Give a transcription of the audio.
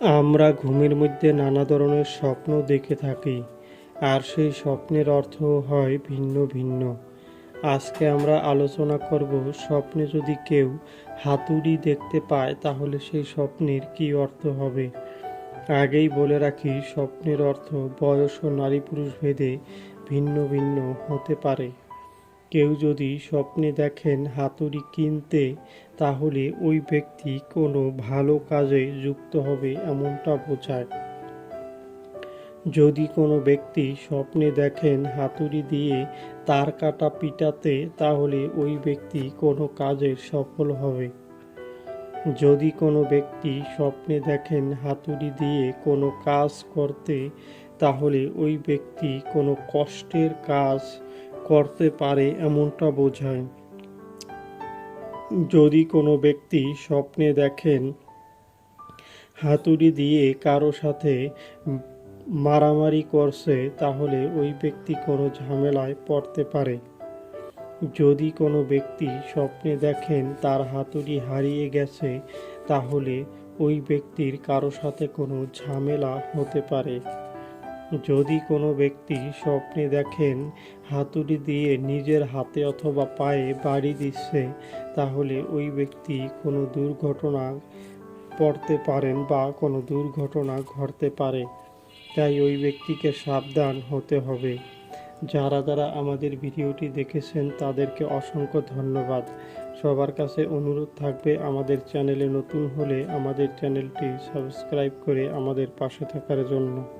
আমরা ঘুমের মধ্যে নানা ধরনের স্বপ্ন দেখে থাকি, আর সেই স্বপ্নের অর্থ হয় ভিন্ন ভিন্ন। আজকে আমরা আলোচনা করব স্বপ্নে যদি কেউ হাতুড়ি দেখতে পায়, তাহলে সেই স্বপ্নের কী অর্থ হবে? আগেই বলে রাখি, স্বপ্নের অর্থ বয়স ও নারী পুরুষ ভেদে ভিন্ন ভিন্ন হতে পারে। কেউ যদি স্বপ্নে দেখেন হাতুড়ি কিনতে, তাহলে ওই ব্যক্তি কোনো ভালো কাজে যুক্ত হবে এমনটা বোঝায়। যদি কোনো ব্যক্তি স্বপ্নে দেখেন হাতুড়ি দিয়ে তার কাটা পিটাতে, তাহলে ওই ব্যক্তি কোনো কাজে সফল হবে। যদি কোনো ব্যক্তি স্বপ্নে দেখেন হাতুড়ি দিয়ে কোনো কাজ করতে, তাহলে ওই ব্যক্তি কোনো কষ্টের কাজ করতে পারে এমনটা বোঝায়। যদি কোনো ব্যক্তি স্বপ্নে দেখেন হাতুড়ি দিয়ে কারও সাথে মারামারি করছে, তাহলে ওই ব্যক্তি কোনো ঝামেলায় পড়তে পারে। যদি কোনো ব্যক্তি স্বপ্নে দেখেন তার হাতুড়ি হারিয়ে গেছে, তাহলে ওই ব্যক্তির কারও সাথে কোনো ঝামেলা হতে পারে। যদি কোনো ব্যক্তি স্বপ্নে দেখেন হাতুড়ি দিয়ে নিজের হাতে অথবা পায়ে বাড়ি দিচ্ছে, তাহলে ওই ব্যক্তি কোনো দুর্ঘটনা পড়তে পারেন বা কোনো দুর্ঘটনা ঘটতে পারে। তাই ওই ব্যক্তিকে সাবধান হতে হবে। যারা যারা আমাদের ভিডিওটি দেখেছেন, তাদেরকে অসংখ্য ধন্যবাদ। সবার কাছে অনুরোধ থাকবে, আমাদের চ্যানেলে নতুন হলে আমাদের চ্যানেলটি সাবস্ক্রাইব করে আমাদের পাশে থাকার জন্য।